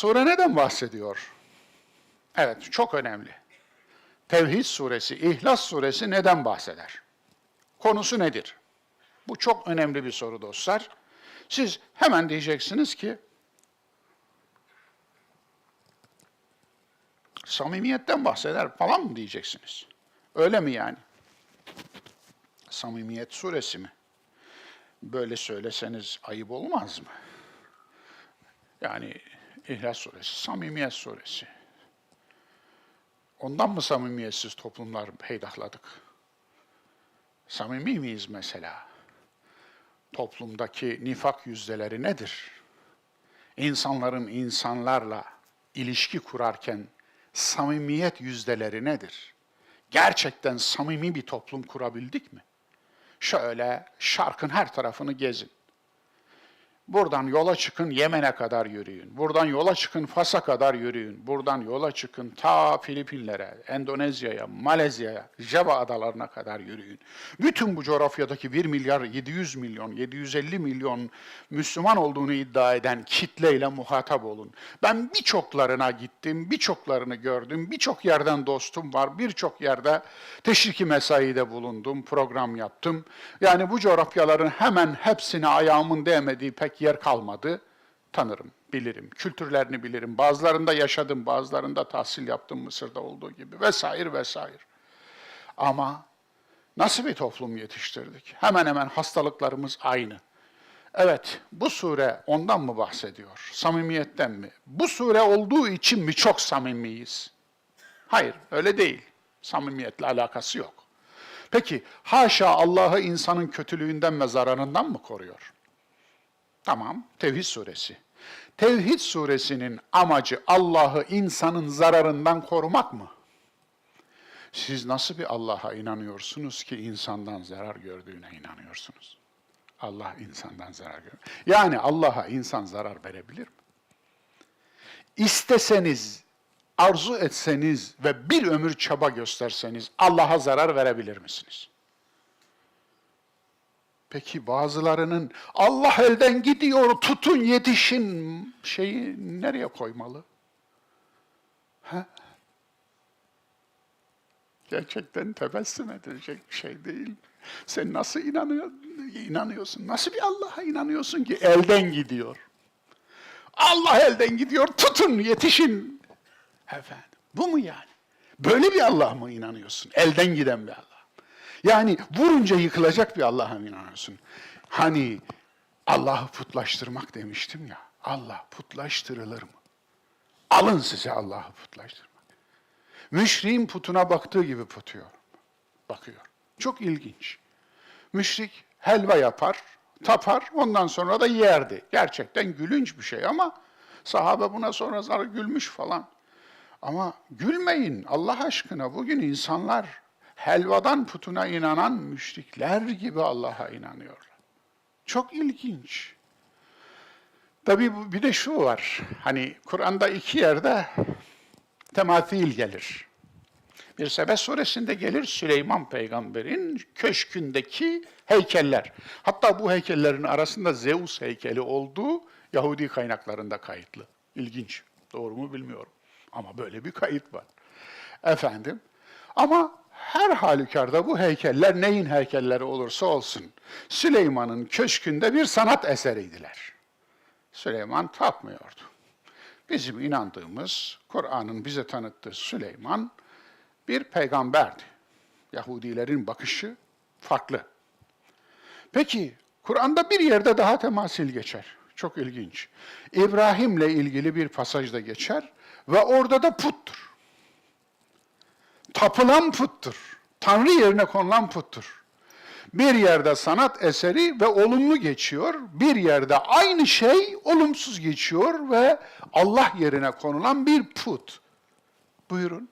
Sure neden bahsediyor? Evet, çok önemli. Tevhid suresi, İhlas suresi neden bahseder? Konusu nedir? Bu çok önemli bir soru dostlar. Siz hemen diyeceksiniz ki, samimiyetten bahseder falan mı diyeceksiniz? Öyle mi yani? Samimiyet suresi mi? Böyle söyleseniz ayıp olmaz mı? Yani İhlas suresi, samimiyet suresi. Ondan mı samimiyetsiz toplumlar peydahladık? Samimi miyiz mesela? Toplumdaki nifak yüzdeleri nedir? İnsanların insanlarla ilişki kurarken samimiyet yüzdeleri nedir? Gerçekten samimi bir toplum kurabildik mi? Şöyle şarkın her tarafını gezin. Buradan yola çıkın Yemen'e kadar yürüyün. Buradan yola çıkın Fas'a kadar yürüyün. Buradan yola çıkın ta Filipinlere, Endonezya'ya, Malezya'ya, Java adalarına kadar yürüyün. Bütün bu coğrafyadaki 1 milyar 700 milyon, 750 milyon Müslüman olduğunu iddia eden kitleyle muhatap olun. Ben birçoklarına gittim, birçoklarını gördüm, birçok yerden dostum var, birçok yerde teşriki mesaide bulundum, program yaptım. Yani bu coğrafyaların hemen hepsine ayağımın değmediği pek yer kalmadı. Tanırım, bilirim, kültürlerini bilirim. Bazılarında yaşadım, bazılarında tahsil yaptım Mısır'da olduğu gibi vesaire vesaire. Ama nasıl bir toplum yetiştirdik? Hemen hemen hastalıklarımız aynı. Evet, bu sure ondan mı bahsediyor? Samimiyetten mi? Bu sure olduğu için mi çok samimiyiz? Hayır, öyle değil. Samimiyetle alakası yok. Peki, haşa Allah'ı insanın kötülüğünden ve zararından mı koruyor? Tamam, Tevhid suresi. Tevhid suresinin amacı Allah'ı insanın zararından korumak mı? Siz nasıl bir Allah'a inanıyorsunuz ki insandan zarar gördüğüne inanıyorsunuz? Allah insandan zarar görür. Yani Allah'a insan zarar verebilir mi? İsteseniz, arzu etseniz ve bir ömür çaba gösterseniz Allah'a zarar verebilir misiniz? Peki bazılarının Allah elden gidiyor, tutun yetişin şeyi nereye koymalı? Ha? Gerçekten tebessüm edilecek bir şey değil. Sen nasıl inanıyor, inanıyorsun? Nasıl bir Allah'a inanıyorsun ki elden gidiyor? Allah elden gidiyor, tutun, yetişin. Efendim, bu mu yani? Böyle bir Allah mı inanıyorsun? Elden giden bir Allah. Yani vurunca yıkılacak bir Allah'a inanıyorsun? Hani Allah'ı putlaştırmak demiştim ya. Allah putlaştırılır mı? Alın size Allah'ı putlaştırmak. Müşriğin putuna baktığı gibi putuyor. Bakıyor. Çok ilginç. Müşrik helva yapar, tapar, ondan sonra da yerdi. Gerçekten gülünç bir şey ama sahabe buna sonra gülmüş falan. Ama gülmeyin Allah aşkına. Bugün insanlar helvadan putuna inanan müşrikler gibi Allah'a inanıyorlar. Çok ilginç. Tabii bu- bir de şu var. Hani Kur'an'da iki yerde temathil gelir. Bir Sebe suresinde gelir Süleyman peygamberin köşkündeki heykeller. Hatta bu heykellerin arasında Zeus heykeli olduğu Yahudi kaynaklarında kayıtlı. İlginç. Doğru mu bilmiyorum. Ama böyle bir kayıt var. Efendim. Ama her halükarda bu heykeller neyin heykelleri olursa olsun Süleyman'ın köşkünde bir sanat eseriydiler. Süleyman tapmıyordu. Bizim inandığımız, Kur'an'ın bize tanıttığı Süleyman bir peygamberdi. Yahudilerin bakışı farklı. Peki, Kur'an'da bir yerde daha temasil geçer. Çok ilginç. İbrahim'le ilgili bir pasajda geçer ve orada da puttur. Tapılan puttur. Tanrı yerine konulan puttur. Bir yerde sanat eseri ve olumlu geçiyor, bir yerde aynı şey olumsuz geçiyor ve Allah yerine konulan bir put. Buyurun.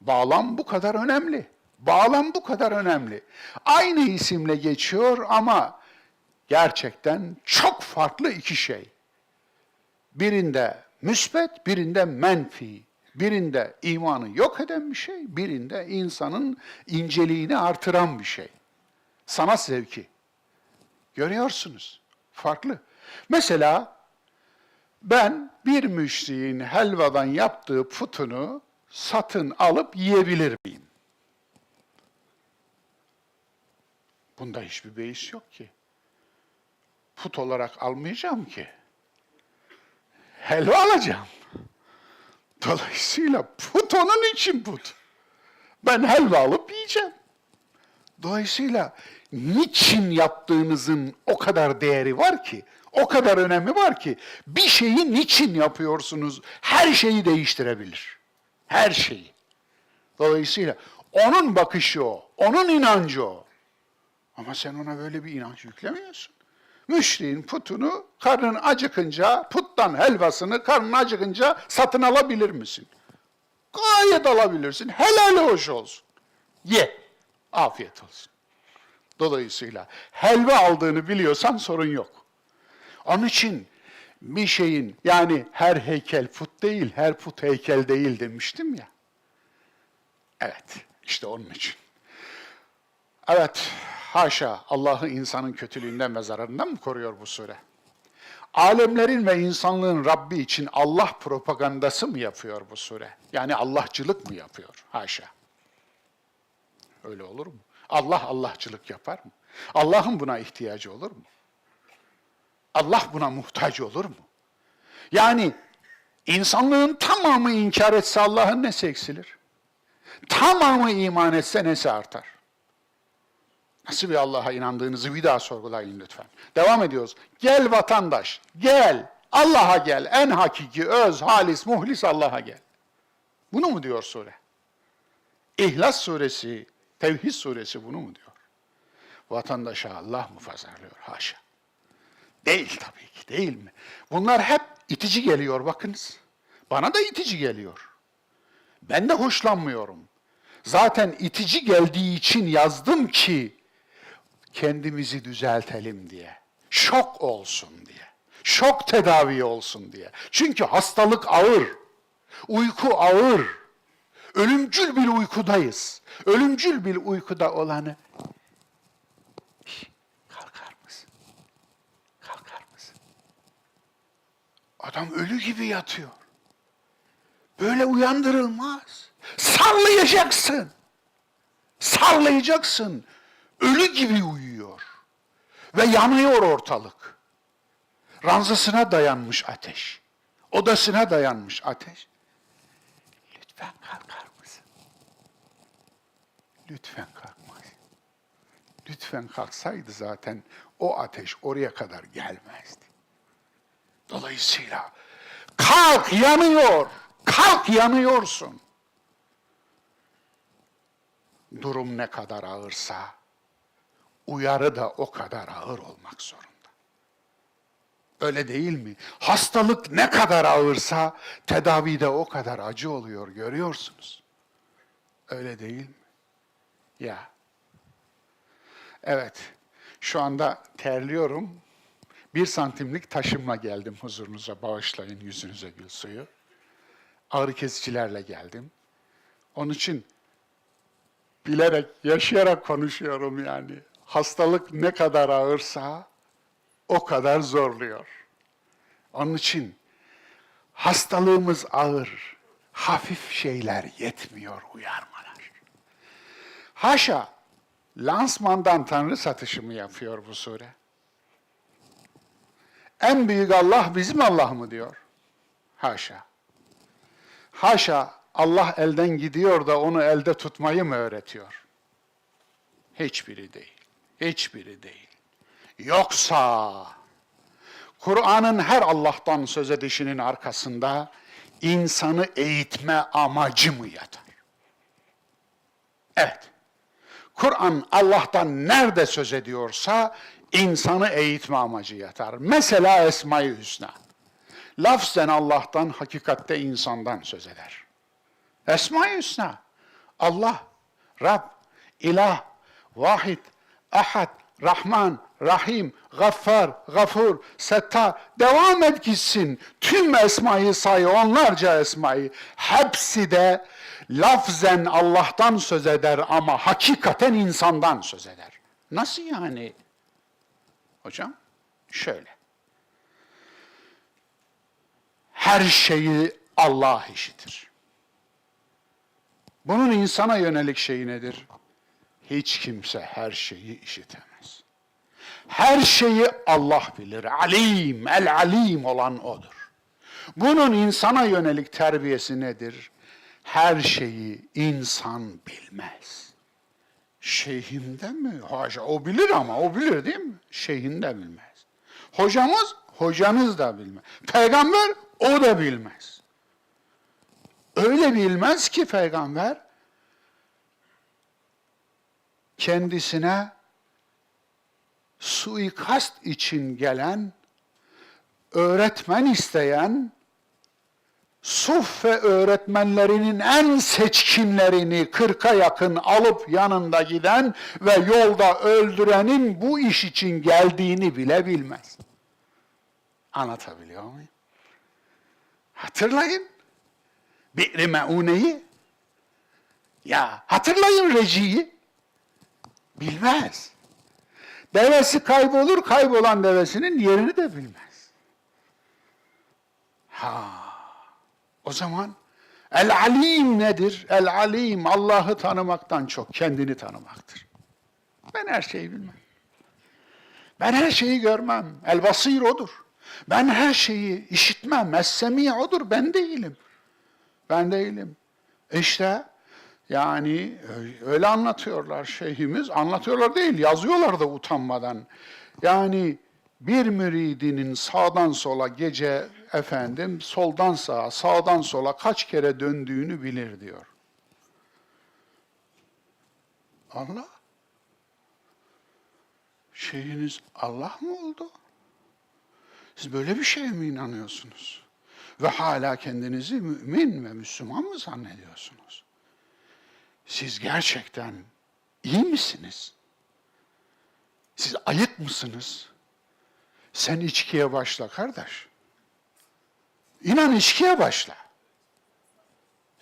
Bağlam bu kadar önemli. Bağlam bu kadar önemli. Aynı isimle geçiyor ama gerçekten çok farklı iki şey. Birinde müsbet, birinde menfi. Birinde imanı yok eden bir şey, birinde insanın inceliğini artıran bir şey. Sanat zevki. Görüyorsunuz. Farklı. Mesela Ben bir müşriğin helvadan yaptığı putunu satın alıp yiyebilir miyim? Bunda hiçbir beis yok ki. Put olarak almayacağım ki. Helva alacağım. Dolayısıyla put onun için put. Ben helva alıp yiyeceğim. Dolayısıyla niçin yaptığınızın o kadar değeri var ki, o kadar önemi var ki, bir şeyi niçin yapıyorsunuz her şeyi değiştirebilir. Her şeyi. Dolayısıyla onun bakışı o, onun inancı o. Ama sen ona böyle bir inanç yüklemiyorsun. Müşriğin putunu karnın acıkınca, puttan helvasını karnın acıkınca satın alabilir misin? Gayet alabilirsin. Helal hoş olsun. Ye. Afiyet olsun. Dolayısıyla helva aldığını biliyorsan sorun yok. Onun için bir şeyin yani her heykel put değil, her put heykel değil demiştim ya. Evet, işte onun için. Evet, haşa Allah'ı insanın kötülüğünden ve zararından mı koruyor bu sure? Alemlerin ve insanlığın Rabbi için Allah propagandası mı yapıyor bu sure? Yani Allahçılık mı yapıyor? Haşa. Öyle olur mu? Allah Allahçılık yapar mı? Allah'ın buna ihtiyacı olur mu? Allah buna muhtaç olur mu? Yani insanlığın tamamı inkar etse Allah'ın nesi eksilir? Tamamı iman etse nesi artar? Nasıl bir Allah'a inandığınızı bir daha sorgulayın lütfen. Devam ediyoruz. Gel vatandaş, gel. Allah'a gel. En hakiki, öz, halis, muhlis Allah'a gel. Bunu mu diyor sure? İhlas suresi, Tevhid suresi bunu mu diyor? Vatandaşa Allah mı pazarlıyor? Haşa. Değil tabii ki, değil mi? Bunlar hep itici geliyor bakınız. Bana da itici geliyor. Ben de hoşlanmıyorum. Zaten itici geldiği için yazdım ki kendimizi düzeltelim diye. Şok olsun diye. Şok tedavi olsun diye. Çünkü hastalık ağır. Uyku ağır. Ölümcül bir uykudayız. Ölümcül bir uykuda olanı "Şş, kalkar mısın? Kalkar mısın? Adam ölü gibi yatıyor. Böyle uyandırılmaz. Sallayacaksın. Sallayacaksın. Ölü gibi uyuyor. Ve yanıyor ortalık. Ranzasına dayanmış ateş. Odasına dayanmış ateş. Lütfen kalkar mısın? Lütfen kalkmaz. Lütfen kalksaydı zaten o ateş oraya kadar gelmezdi. Dolayısıyla kalk yanıyor. Kalk yanıyorsun. Durum ne kadar ağırsa uyarı da o kadar ağır olmak zorunda. Öyle değil mi? Hastalık ne kadar ağırsa tedavide o kadar acı oluyor görüyorsunuz. Öyle değil mi? Ya. Evet. Şu anda terliyorum. Bir santimlik taşımla geldim huzurunuza. Bağışlayın yüzünüze gül suyu. Ağrı kesicilerle geldim. Onun için bilerek, yaşayarak konuşuyorum yani. Hastalık ne kadar ağırsa o kadar zorluyor. Onun için hastalığımız ağır, hafif şeyler yetmiyor uyarmalar. Haşa, lansmandan tanrı satışı mı yapıyor bu sure? En büyük Allah bizim Allah mı diyor? Haşa. Haşa, Allah elden gidiyor da onu elde tutmayı mı öğretiyor? Hiçbiri değil. Hiçbiri değil. Yoksa Kur'an'ın her Allah'tan söz edişinin arkasında insanı eğitme amacı mı yatar? Evet. Kur'an Allah'tan nerede söz ediyorsa insanı eğitme amacı yatar. Mesela Esma-i Hüsna. Lafzen Allah'tan, hakikatte insandan söz eder. Esma-i Hüsna. Allah, Rab, İlah, Vahid, Ahad, Rahman, Rahim, Gaffar, Gafur, Settar. Devam et gitsin. Tüm esmayı say, onlarca esmayı. Hepsi de lafzen Allah'tan söz eder ama hakikaten insandan söz eder. Nasıl yani? Hocam, şöyle. her şeyi Allah işitir. Bunun insana yönelik şeyi nedir? Hiç kimse her şeyi işitemez. Her şeyi Allah bilir. Alim, el alim olan odur. Bunun insana yönelik terbiyesi nedir? Her şeyi insan bilmez. Şeyhinde mi? Haşa, o bilir ama o bilir değil mi? Şeyhin de bilmez. Hocamız, hocanız da bilmez. Peygamber, o da bilmez. Öyle bilmez ki peygamber, kendisine suikast için gelen, öğretmen isteyen, Suffe öğretmenlerinin en seçkinlerini kırka yakın alıp yanında giden ve yolda öldürenin bu iş için geldiğini bile bilmez. Anlatabiliyor muyum? Hatırlayın. Bi'ri Meune'yi. Ya hatırlayın Reci'yi. Bilmez. Devesi kaybolur, kaybolan devesinin yerini de bilmez. Ha. O zaman el alim nedir? El alim Allah'ı tanımaktan çok kendini tanımaktır. Ben her şeyi bilmem. Ben her şeyi görmem. El basir odur. Ben her şeyi işitmem. Es semi odur. Ben değilim. Ben değilim. İşte yani öyle anlatıyorlar şeyhimiz. Anlatıyorlar değil, yazıyorlar da utanmadan. Yani bir müridinin sağdan sola gece efendim soldan sağa, sağdan sola kaç kere döndüğünü bilir diyor. Allah. Şeyiniz Allah mı oldu? Siz böyle bir şeye mi inanıyorsunuz? Ve hala kendinizi mümin ve Müslüman mı zannediyorsunuz? Siz gerçekten iyi misiniz? Siz ayık mısınız? Sen içkiye başla kardeş. İnan içkiye başla.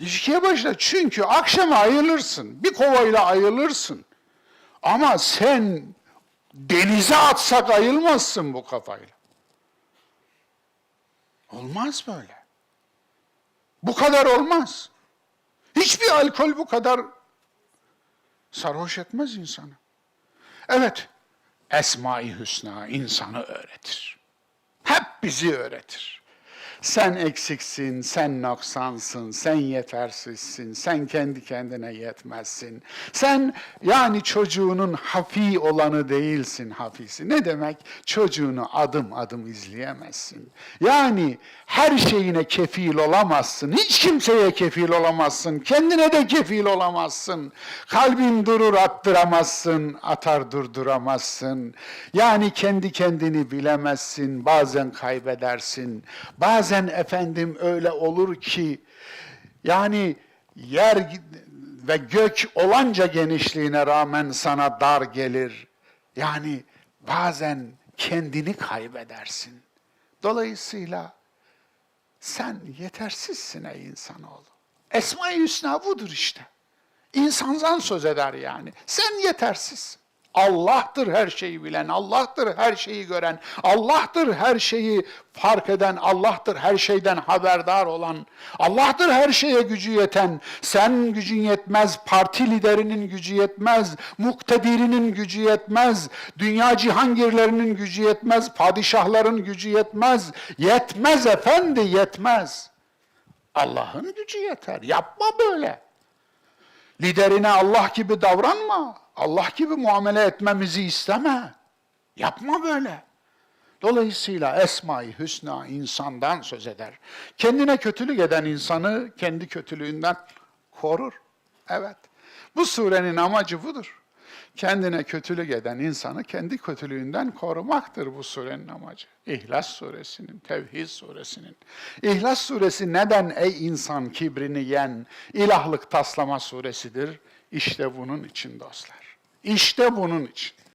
İçkiye başla çünkü akşam ayılırsın. Bir kovayla ayılırsın. Ama sen denize atsak ayılmazsın bu kafayla. Olmaz böyle. Bu kadar olmaz. Hiçbir alkol bu kadar sarhoş etmez insanı. Evet, Esma-i Hüsna insanı öğretir. Hep bizi öğretir. Sen eksiksin, sen noksansın, sen yetersizsin, sen kendi kendine yetmezsin. Sen yani çocuğunun hafi olanı değilsin hafisi. Ne demek? Çocuğunu adım adım izleyemezsin. Yani her şeyine kefil olamazsın. Hiç kimseye kefil olamazsın. Kendine de kefil olamazsın. Kalbin durur attıramazsın, atar durduramazsın. Yani kendi kendini bilemezsin. Bazen kaybedersin. Bazen efendim öyle olur ki yani yer ve gök olanca genişliğine rağmen sana dar gelir. Yani bazen kendini kaybedersin. Dolayısıyla sen yetersizsin ey insanoğlu. Esma-i Hüsna budur işte. İnsandan söz eder yani. Sen yetersizsin. Allah'tır her şeyi bilen, Allah'tır her şeyi gören, Allah'tır her şeyi fark eden, Allah'tır her şeyden haberdar olan, Allah'tır her şeye gücü yeten. Sen gücün yetmez, parti liderinin gücü yetmez, muktedirinin gücü yetmez, dünya cihangirlerinin gücü yetmez, padişahların gücü yetmez. Yetmez efendi, yetmez. Allah'ın gücü yeter. Yapma böyle. Liderine Allah gibi davranma. Allah gibi muamele etmemizi isteme. Yapma böyle. Dolayısıyla Esma-i Hüsna insandan söz eder. Kendine kötülük eden insanı kendi kötülüğünden korur. Evet. Bu surenin amacı budur. Kendine kötülük eden insanı kendi kötülüğünden korumaktır bu surenin amacı. İhlas suresinin, Tevhid suresinin. İhlas suresi neden ey insan kibrini yen, ilahlık taslama suresidir? İşte bunun için dostlar. İşte bunun için.